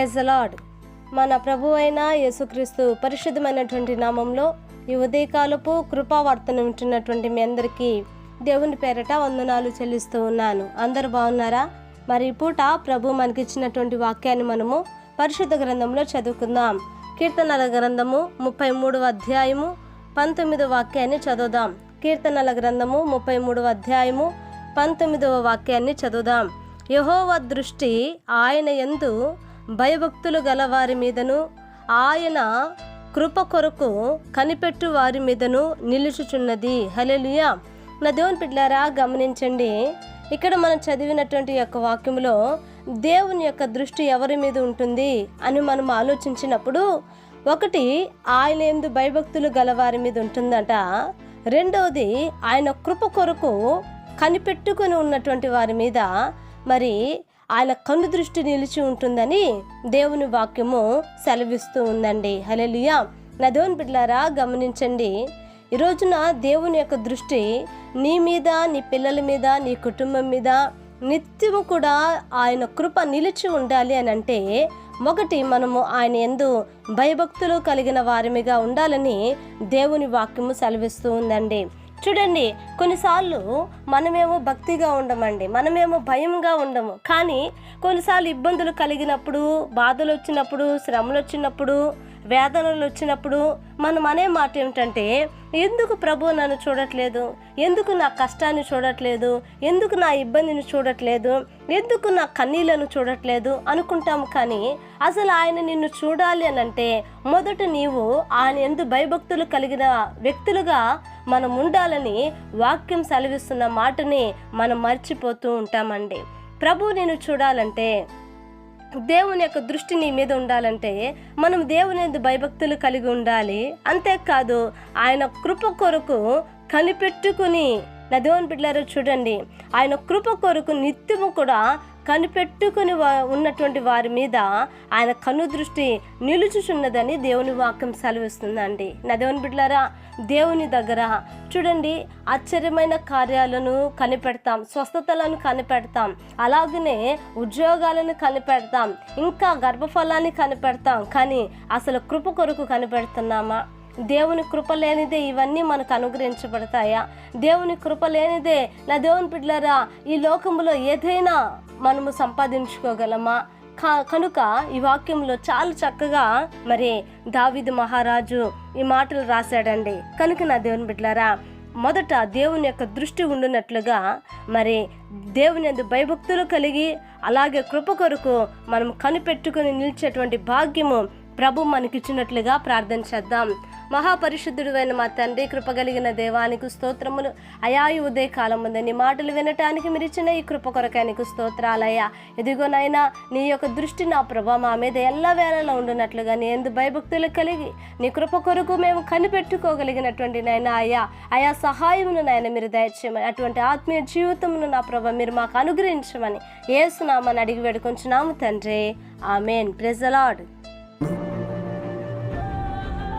Praise lord మన ప్రభు అయిన యేసుక్రీస్తు పరిశుద్ధమైనటువంటి నామంలో ఈ ఉదయకాలపు కృపావార్తను వింటున్నటువంటి మీ అందరికీ దేవుని పేరట వందనాలు చెల్లిస్తూ ఉన్నాను. అందరు బాగున్నారా? మరి పూట ప్రభు మనకిచ్చినటువంటి వాక్యాన్ని మనము పరిశుద్ధ గ్రంథంలో చదువుకుందాం. కీర్తనల గ్రంథము ముప్పై మూడవ అధ్యాయము పంతొమ్మిదవ వాక్యాన్ని చదువుదాం. కీర్తనల గ్రంథము ముప్పై మూడవ అధ్యాయము పంతొమ్మిదవ వాక్యాన్ని చదువుదాం. యహోవ దృష్టి ఆయన యందు భయభక్తులు గల వారి మీదను ఆయన కృప కొరకు కనిపెట్టు వారి మీదను నిలుచుచున్నది. హలెలుయా నా దేవుని పిల్లారా గమనించండి. ఇక్కడ మనం చదివినటువంటి యొక్క వాక్యంలో దేవుని యొక్క దృష్టి ఎవరి మీద ఉంటుంది అని మనం ఆలోచించినప్పుడు ఒకటి ఆయన ఎందు భయభక్తులు గల వారి మీద ఉంటుందట. రెండవది ఆయన కృప కొరకు కనిపెట్టుకుని ఉన్నటువంటి వారి మీద. మరి ఆయన కన్ను దృష్టి నిలిచి ఉంటుందని దేవుని వాక్యము సెలవిస్తూ ఉందండి. హలెలుయా నదోన్ బిడ్లారా గమనించండి. ఈ రోజున దేవుని యొక్క దృష్టి నీ మీద నీ పిల్లల మీద నీ కుటుంబం మీద నిత్యము కూడా ఆయన కృప నిలిచి ఉండాలి అని అంటే ఒకటి మనము ఆయన ఎందు భయభక్తులు కలిగిన వారిమిగా ఉండాలని దేవుని వాక్యము సెలవిస్తూ ఉందండి. చూడండి కొన్నిసార్లు మనమేమో భక్తిగా ఉండమండి మనమేమో భయంగా ఉండము. కానీ కొన్నిసార్లు ఇబ్బందులు కలిగినప్పుడు బాధలు వచ్చినప్పుడు శ్రమలు వచ్చినప్పుడు వేదనలు వచ్చినప్పుడు మనం అనే మాట ఏమిటంటే ఎందుకు ప్రభు నన్ను చూడట్లేదు? ఎందుకు నా కష్టాన్ని చూడట్లేదు? ఎందుకు నా ఇబ్బందిని చూడట్లేదు? ఎందుకు నా కన్నీళ్ళను చూడట్లేదు? అనుకుంటాము కానీ అసలు ఆయన నిన్ను చూడాలి అని అంటే మొదట నీవు ఆయన ఎందు భయభక్తులు కలిగిన వ్యక్తులుగా మనం ఉండాలని వాక్యం సెలవిస్తున్న మాటని మనం మర్చిపోతూ ఉంటామండి. ప్రభు నేను చూడాలంటే దేవుని యొక్క దృష్టి నీ మీద ఉండాలంటే మనం దేవుని భయభక్తులు కలిగి ఉండాలి. అంతేకాదు ఆయన కృప కొరకు కనిపెట్టుకుని నా దేవుని చూడండి. ఆయన కృప కొరకు నిత్యము కూడా కనిపెట్టుకుని ఉన్నటువంటి వారి మీద ఆయన కను దృష్టి నిలుచుచున్నదని దేవుని వాక్యం సెలవిస్తుందండి. నా దేవుని బిడ్డలారా దేవుని దగ్గర చూడండి ఆశ్చర్యమైన కార్యాలను కనిపెడతాం స్వస్థతలను కనిపెడతాం అలాగనే ఉద్యోగాలను కనిపెడతాం ఇంకా గర్భఫలాన్ని కనిపెడతాం కానీ అసలు కృప కొరకు కనిపెడుతున్నామా? దేవుని కృప లేనిదే ఇవన్నీ మనకు అనుగ్రహించబడతాయా? దేవుని కృప లేనిదే నా దేవుని బిడ్డలారా ఈ లోకంలో ఏదైనా మనము సంపాదించుకోగలమా? కా- కనుక ఈ వాక్యంలో చాలా చక్కగా మరి దావిదు మహారాజు ఈ మాటలు రాశాడండి. కనుక నా దేవుని బిడ్డలారా మొదట దేవుని యొక్క దృష్టి ఉండునట్లుగా మరి దేవుని అందు భయభక్తులు కలిగి అలాగే కృప కొరకు మనం కనిపెట్టుకుని నిలిచేటువంటి భాగ్యము ప్రభు మనకిచ్చినట్లుగా ప్రార్థన చేద్దాం. మహాపరిశుద్ధుడు అయిన మా తండ్రి కృపగలిగిన దేవానికి స్తోత్రములు. అయా ఈ ఉదయ కాలం ఉంది నీ మాటలు వినటానికి మీరు ఇచ్చిన ఈ కృప కొరకానికి స్తోత్రాలయ్యా. ఎదిగోనైనా నీ యొక్క దృష్టి నా ప్రభా మా మీద ఎల్ల వేళలో ఉండునట్లుగా నీ ఎందు భయభక్తులు కలిగి నీ కృప కొరకు మేము కనిపెట్టుకోగలిగినటువంటి నాయన అయ్యా. అయా సహాయమును నాయన మీరు దయచేయమని అటువంటి ఆత్మీయ జీవితమును నా ప్రభా మీరు మాకు అనుగ్రహించమని ఏసునామని అడిగి వేడుకొంచున్నాము తండ్రి. ఆమెన్. ప్రెజలాడ్